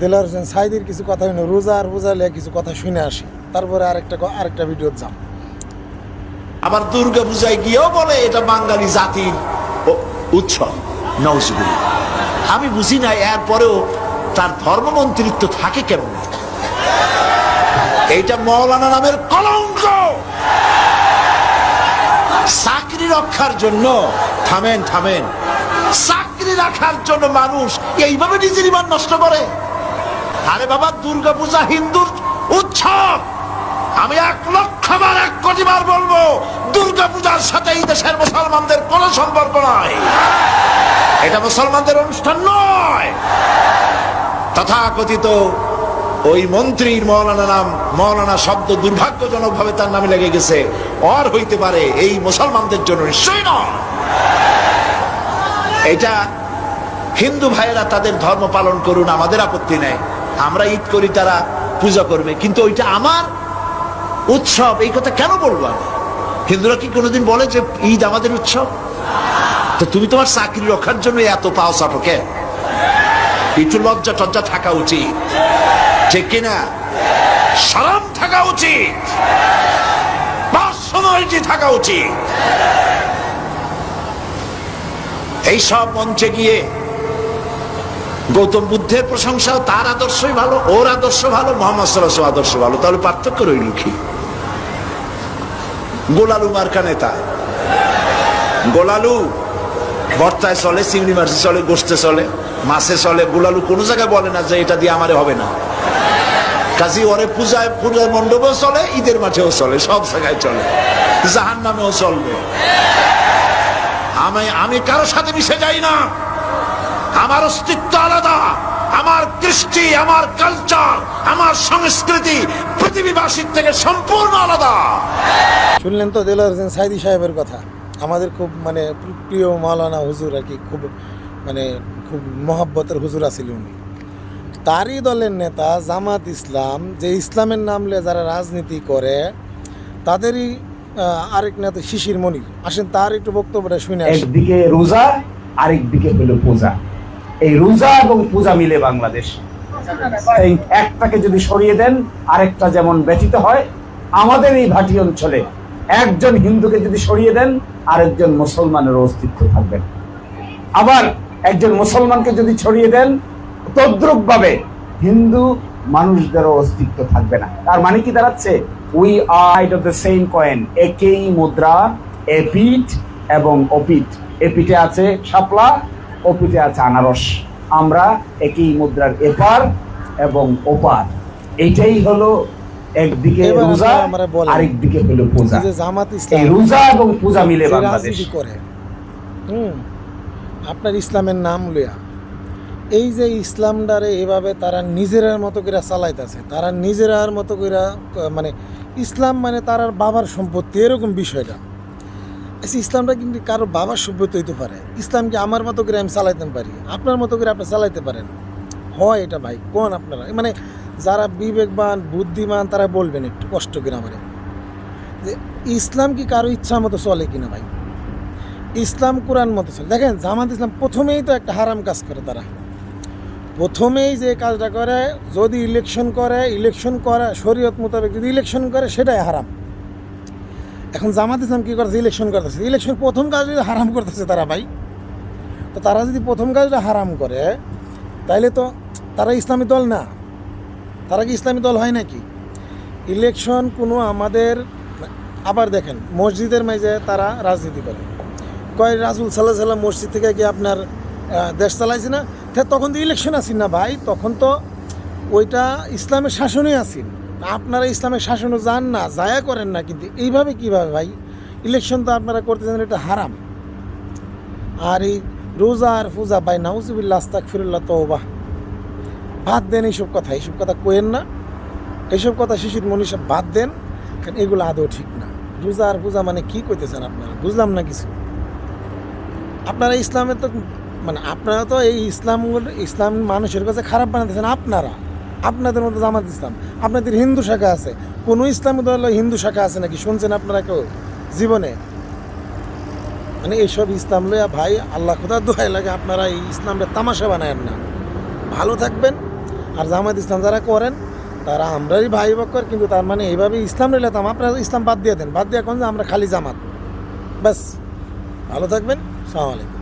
দেলার হোসেন সাইদির কিছু কথা শুনে রোজা আর রোজা লিয়ে কিছু কথা শুনে আসি। তারপরে আরেকটা আরেকটা ভিডিও যাম। আবার দুর্গা পূজায় গিয়েও বলে, এটা বাঙালি জাতির উৎসব। নজগুলি আমি বুঝি না এরপরেও তার ধর্মমন্ত্রিত্ব থাকে কেমন? এইটা মৌলানা নামের কলঙ্ক! চাকরি রক্ষার জন্য থামেন থামেন। চাকরি রাখার জন্য মানুষ এইভাবে নিজের ইমান নষ্ট করে? আরে বাবা দুর্গা পূজা হিন্দুর উৎসব। আমি এক লক্ষ বার, এক কোটি বার বলব দুর্গা পূজার সাথে এই দেশের মুসলমানদের কোনো সম্পর্ক নয়। এটা মুসলমানদের অনুষ্ঠান নয়। তথাকথিত ওই মন্ত্রীর মৌলানা নাম, মৌলানা শব্দ দুর্ভাগ্যজনক ভাবে তার নামে লেগে গেছে। অর হইতে পারে এই মুসলমানদের জন্য নিশ্চয়ই নয়। এটা হিন্দু ভাইয়েরা তাদের ধর্ম পালন করুন, আমাদের আপত্তি নেই। আমরা ঈদ করি, তারা পূজা করবে। কিন্তু ওইটা আমার উৎসব, এই কথা কেন বলব আমি? হিন্দুরা কি কোনোদিন বলে যে ঈদ আমাদের উৎসব? তো তুমি তোমার চাকরি রক্ষার জন্য এত পাও চাটকে একটু লজ্জা টজ্জা থাকা উচিত। ঠিক কিনা? সালাম থাকা উচিত। থাকা উচিত। এই সব মঞ্চে গিয়ে গৌতম বুদ্ধের প্রশংসা তার আদর্শই ভালো, ওর আদর্শ ভালো, মোহাম্মদ সাল্লাহ আদর্শ ভালো। তাহলে পার্থক্য রইল কি? গোলালু মার্কা নেতা। গোলালু ভর্তায় চলে চিংড়ি মাছে চলে গোস্তে চলে মাছে চলে। গোলালু কোনো জায়গায় বলে না যে এটা দিয়ে আমারে হবে না। কাজী ওরে পূজায়, পূজার মণ্ডপেও চলে, ঈদের মাঠেও চলে, সব জায়গায় চলে। জাহান নামেও চলবে। আমি আমি কারোর সাথে মিশে যাই না। আমার অস্তিত্ব আলাদা। আমার কৃষ্টি আমার কালচার আমার সংস্কৃতি পৃথিবীবাসীর থেকে সম্পূর্ণ আলাদা। শুনলেন তো দেলার হোসেন সাইদি সাহেবের কথা? আমাদের খুব মানে প্রিয় মাওলানা হুজুর আর কি খুব মানে খুব মহাব্বতের হুজুর আছিল উনি। তারই দলের নেতা জামাত ইসলাম যে ইসলামের নাম নিয়ে যারা রাজনীতি করে তাদেরই আহ, আরেক নেতা শিশির মনির। আসেন তার একটু বক্তব্যটা শুনে আসেন একদিকে রোজা আরেকদিকে হলো পূজা। এই রোজা এবং পূজা মিলে বাংলাদেশ। এই একটাকে যদি সরিয়ে দেন, আরেকটা যেমন ব্যতীত হয়, আমাদের এই ভাটি অঞ্চলে একজন হিন্দুকে যদি সরিয়ে দেন, আরেকজন মুসলমানের অস্তিত্ব থাকবে। আবার একজন মুসলমানকে যদি ছড়িয়ে দেন তদ্রুপ ভাবে হিন্দু মানুষদেরও অস্তিত্ব থাকবে না। তার মানে কি দাঁড়াচ্ছে? We are of the same coin একই মুদ্রা এপিট এবং অপিট এপিটে আছে শাপলা অপিটে আছে আনারস। আমরা একই মুদ্রার এপার এবং ওপার। এটাই হলো একদিকে রোজা। আরেকদিকে হলো পূজা। এই জামাত ইসলাম রোজা এবং পূজা মিলে বাংলাদেশ। করে? হুম আপনার ইসলামের নাম লইয়া। এই যে ইসলামটারে এভাবে তারা নিজেরার মতো করে চালাইতেছে তারা নিজেরার মতো করে মানে ইসলাম মানে তার বাবার সম্পত্তি এরকম বিষয়টা। আচ্ছা, ইসলামটা কিন্তু কারও বাবার সম্পত্তি হইতে পারে। ইসলামকে আমার মতো করে আমি চালাইতে পারি। আপনার মতো করে আপনি চালাইতে পারেন। হয় এটা ভাই কোন আপনারা? মানে যারা বিবেকবান বুদ্ধিমান তারা বলবেন একটু কষ্ট করে আমারে। যে ইসলাম কি কারও ইচ্ছা মতো চলে কিনা ভাই? ইসলাম কোরআন মতো চলে। দেখেন জামাত ইসলাম প্রথমেই তো একটা হারাম কাজ করে তারা। প্রথমেই যে কাজটা করে যদি ইলেকশন করে ইলেকশন করে শরীয়ত মোতাবেক যদি ইলেকশন করে সেটাই হারাম। এখন জামাত ইসলাম কী করতেছে? ইলেকশন করতেছে। ইলেকশন প্রথম কাজ যদি হারাম করতেছে তারা ভাই, তো তারা যদি প্রথম কাজটা হারাম করে, তাইলে তো তারা ইসলামী দল না। তারা কি ইসলামী দল হয় নাকি? ইলেকশন কোনো আমাদের, আবার দেখেন, মসজিদের মাঝে তারা রাজনীতি করে। কয় রাজুল সাল্লাহ সাল্লাম মসজিদ থেকে গিয়ে আপনার দেশ চালাইছে না? তখন তো ইলেকশন আসিন না ভাই, তখন তো ওইটা ইসলামের শাসনে আসিন আপনারা ইসলামের শাসনও যান না, যায়া করেন না, কিন্তু এইভাবে কীভাবে ভাই? ইলেকশন তো আপনারা করতে চান এটা হারাম। আর এই রোজা আর পূজা ভাই নাউজুবিল্লা আস্তাক ফিরুল্লাহ তো বাহ বাদ দেন এইসব কথা এইসব কথা কোয়েন না। এইসব কথা শিশির মনীষা বাদ দেন, কারণ এগুলো আদৌ ঠিক না। রোজা আর পূজা মানে কি করতেছেন আপনারা? বুঝলাম না কিছু। আপনারা ইসলামে তো মানে আপনারা তো এই ইসলাম ইসলাম মানুষের কাছে খারাপ বানাতেছেন আপনারা। আপনাদের মতো জামাত ইসলাম, আপনাদের হিন্দু শাখা আছে, কোনো ইসলামী দল হিন্দু শাখা আছে নাকি? শুনছেন আপনারা কেউ? জীবনে? মানে এইসব ইসলাম লইয়া ভাই, আল্লাহ খোদার দোহাই লাগে আপনারা এই ইসলামটা তামাশা বানায়েন না। ভালো থাকবেন, আর জামাত ইসলাম যারা করেন, তারা আমরাই ভাই বক্কর, কিন্তু তার মানে এইভাবে ইসলাম রেলাতাম আপনারা ইসলাম বাদ দিয়ে দেন। বাদ দিয়ে এখন যে আমরা খালি জামাত। ব্যাস, ভালো থাকবেন, সালাম আলাইকুম।